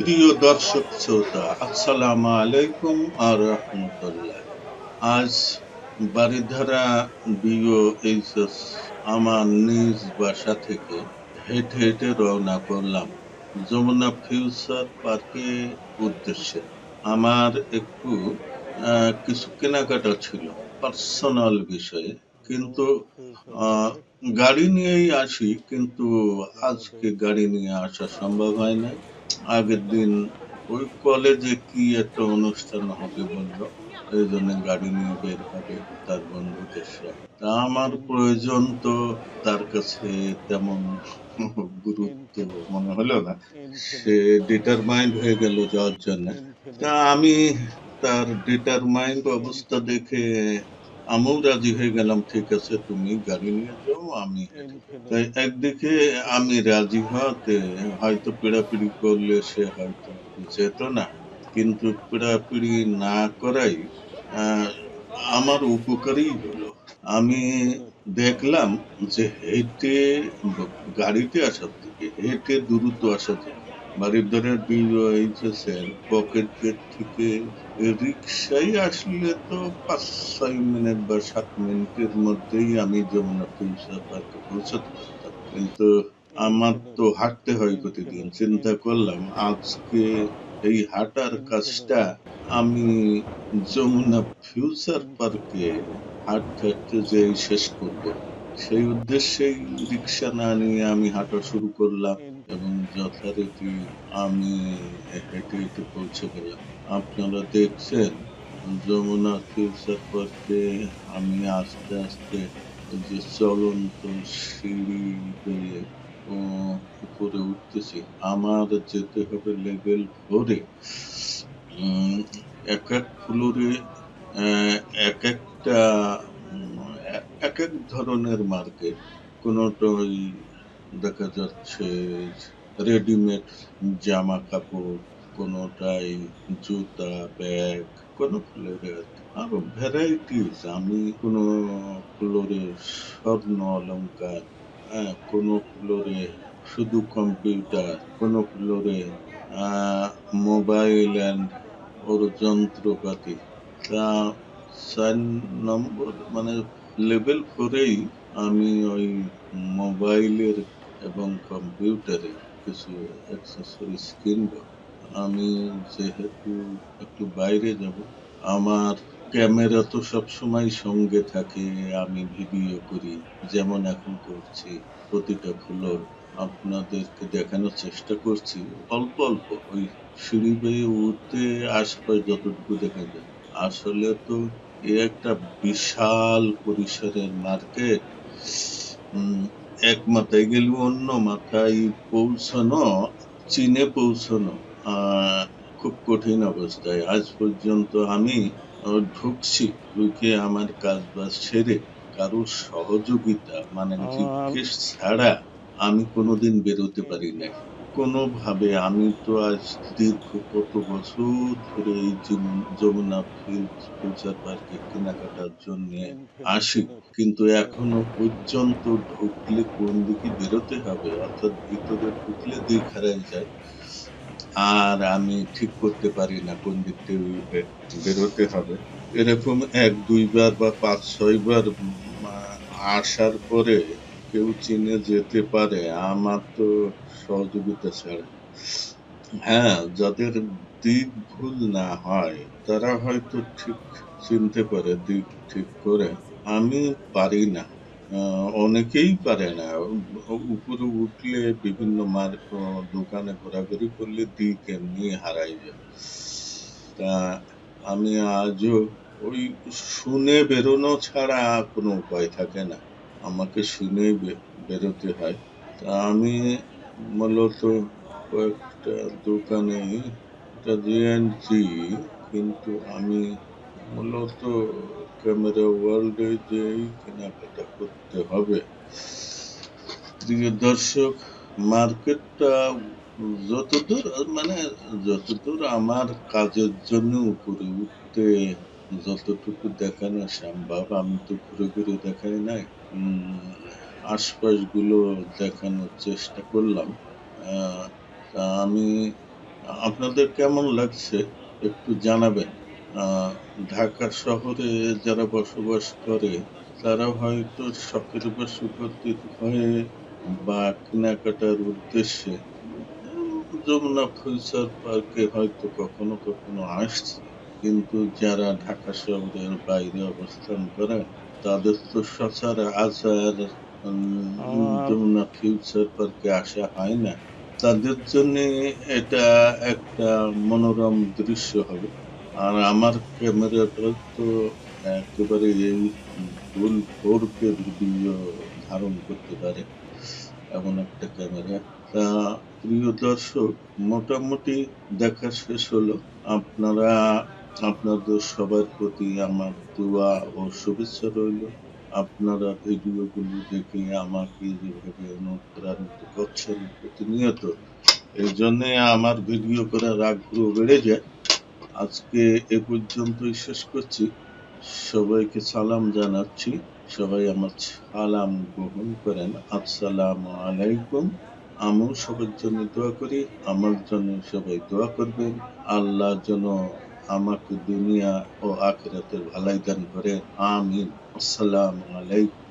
প্রিয় দর্শক শ্রোতা, আসসালামু আলাইকুম আর রহমতুল্লাহ। আজ বারিধারা বিও এইচএস আমার নিজ বাসা থেকে হেঁটে হেঁটে রওনা করলাম যমুনা ফিউচার পার্কের উদ্দেশ্যে। আমার একটু কিছু কেনাকাটা ছিল, পার্সোনাল বিষয়ে। কিন্তু গাড়ি নিয়েই আসি, কিন্তু আজকে গাড়ি নিয়ে আসা সম্ভব হয় না আগের দিন ওই কলেজে কি একটা অনুষ্ঠান হবে বলল? এই জন্য গাড়ি নিয়ে বের হবে তার বন্ধুদের সাথে তা আমার প্রয়োজন তো তার কাছে তেমন গুরুত্ব মনে হলো না। সে ডিটারমাইন্ড হয়ে গেল যাওয়ার জন্য। তা আমি তার ডিটারমাইন্ড অবস্থা দেখে আমিও রাজি হয়ে গেলাম ঠিক আছে তুমি গাড়ি নিয়ে যাও আমি তাই একদিকে আমি রাজি হওয়াতে হয়তো পিড়াপিড়ি করলে সে হয়তো যেত না কিন্তু পিড়াপিড়ি না করাই আমার উপকারই হলো। আমি দেখলাম যে হেঁটে গাড়িতে আসার থেকে হেঁটে দ্রুত আসা যায় বাড়ির ধরে এইচএসের পকেট গেট থেকে রিক্সায় আসলে তো পাঁচ, ছয় মিনিট বা সাত মিনিটের মধ্যেই আমি যমুনা ফিউচার পার্কে পৌঁছাতে পারতাম। কিন্তু আমার তো হাঁটতে হয় প্রতিদিন, চিন্তা করলাম আজকে এই হাঁটার কাজটা আমি যমুনা ফিউচার পার্কে হাঁটতে হাঁটতে যে শেষ করব। সেই উদ্দেশ্যেই রিক্সা না নিয়ে আমি হাঁটা শুরু করলাম এবং যথারীতি আমি হেঁটে হেঁটে পৌঁছে গেলাম। আপনারা দেখছেন, যমুনা ফিউচার পার্কে আমি আস্তে আস্তে যে চলন্ত সিঁড়ি বেয়ে উপরে উঠতেছি। আমার যেতে হবে লেভেল ফোরে এক এক ফ্লোরে এক একটা এক এক ধরনের মার্কেট কোনোটা ওই দেখা যাচ্ছে রেডিমেড জামা কাপড় কোনোটাই জুতা ব্যাগ কোনো ফ্লোরে আরও ভ্যারাইটিস আমি কোনো ফ্লোরে স্বর্ণ অলংকার হ্যাঁ কোনো ফ্লোরে শুধু কম্পিউটার কোনো ফ্লোরে মোবাইল অ্যান্ড ওর যন্ত্রপাতি তা চার নম্বর মানে লেভেল ফোরেই আমি ওই মোবাইলের এবং কম্পিউটারের কিছু অ্যাক্সেসরিজ কিনব আমি যেহেতু একটু বাইরে যাব, আমার ক্যামেরা তো সব সময় সঙ্গে থাকে, আমি ভিডিও করি, যেমন এখন করছি প্রতিটা ফ্লোর আপনাদেরকে দেখানোর চেষ্টা করছি, অল্প অল্প, ওই সিঁড়ি বেয়ে উঠতে আশপাশ যতটুকু দেখা যায়। আসলে তো এ একটা বিশাল পরিসরের মার্কেট। এক মাথায় গেলে অন্য মাথায় পৌঁছানো চীনে পৌঁছানো খুব কঠিন অবস্থায়। আজ পর্যন্ত আমি ঢুকছি ঢুকে আমার কাজ বাজ সেরে। কারোর সহযোগিতা মানে জিজ্ঞেস ছাড়া আমি কোনোদিন বেরোতে পারি নাই। কোনোভাবে আমি তো আজ দীর্ঘ কত বছর ধরে এই যমু- যমুনা ফিউচার পার্কে কেনাকাটার জন্য আসি। কিন্তু এখনও পর্যন্ত ঢুকলে কোন দিকে বেরোতে হবে? অর্থাৎ ভিতরে ঢুকলে দিক হারাই যায় আর আমি ঠিক করতে পারি না কোন দিক থেকে বেরোতে হবে। এরকম এক, দুইবার বা পাঁচ, ছয়বার আসার পরে কেউ চিনে যেতে পারে, আমার তো সহযোগিতা ছাড়া। হ্যাঁ যাদের দিক ভুল না হয়, তারা হয়তো ঠিক চিনতে পারে, দিক ঠিক করে। আমি পারি না। অনেকেই পারে না। উপরে উঠলে বিভিন্ন মার্ক দোকানে ঘোরাঘুরি করলে দিক এমনি হারাই যায়। তা আমি আজও ওই শুনে বেরোনো ছাড়া কোনো উপায় থাকে না। আমাকে শুনেই বেরোতে হয়। তা আমি মূলত কয়েকটা দোকানে জিএনজি কিন্তু আমি মূলত ক্যামেরা ওয়ার্ল্ডে যেই কেনাকাটা করতে হবে। প্রিয় দর্শক, মার্কেটটা যতদূর মানে যতদূর আমার কাজের জন্য উপরে উঠতে যতটুকু দেখানো সম্ভব, আমি তো ঘুরে ঘুরে দেখাই নাই। আশপাশগুলো দেখানোর চেষ্টা করলাম। তা আমি, আপনাদের কেমন লাগছে একটু জানাবেন। ঢাকা শহরে যারা বসবাস করে, তারা হয়তো শখের বশ উপস্থিত হয়ে বা কেনাকাটার উদ্দেশ্যে যমুনা ফিউচার পার্কে হয়তো কখনো কখনো আসছে। কিন্তু যারা ঢাকা শহরের বাইরে অবস্থান করেন তাদের তো সচরাচর উম, যমুনা ফিউচার পার্কে আসা হয় না। তাদের জন্য এটা একটা মনোরম দৃশ্য হবে। আর আমার ক্যামেরাটা তো একেবারে এই ফুল ফোর কে ভিডিও ধারণ করতে পারে এমন একটা ক্যামেরা। তা প্রিয় দর্শক মোটামুটি দেখা শেষ হলো। আপনারা আপনাদের সবার প্রতি আমার দোয়া ও শুভেচ্ছা রইল। আপনারা ভিডিওগুলো দেখে আমাকে যেভাবে অনুপ্রাণিত করছেন প্রতিনিয়ত এই জন্যে আমার ভিডিও করার আগ্রহ বেড়ে যায়। আজকে এ পর্যন্তই শেষ করছি। সবাইকে সালাম জানাচ্ছি। সবাই আমার সালাম গ্রহণ করেন। আসসালামু আলাইকুম। আমিও সবার জন্য দোয়া করি। আমার জন্য সবাই দোয়া করবেন। আল্লাহ যেন আমাকে দুনিয়া ও আখিরাতের ভালাই দান করে আমিন। আসসালামু আলাইকুম।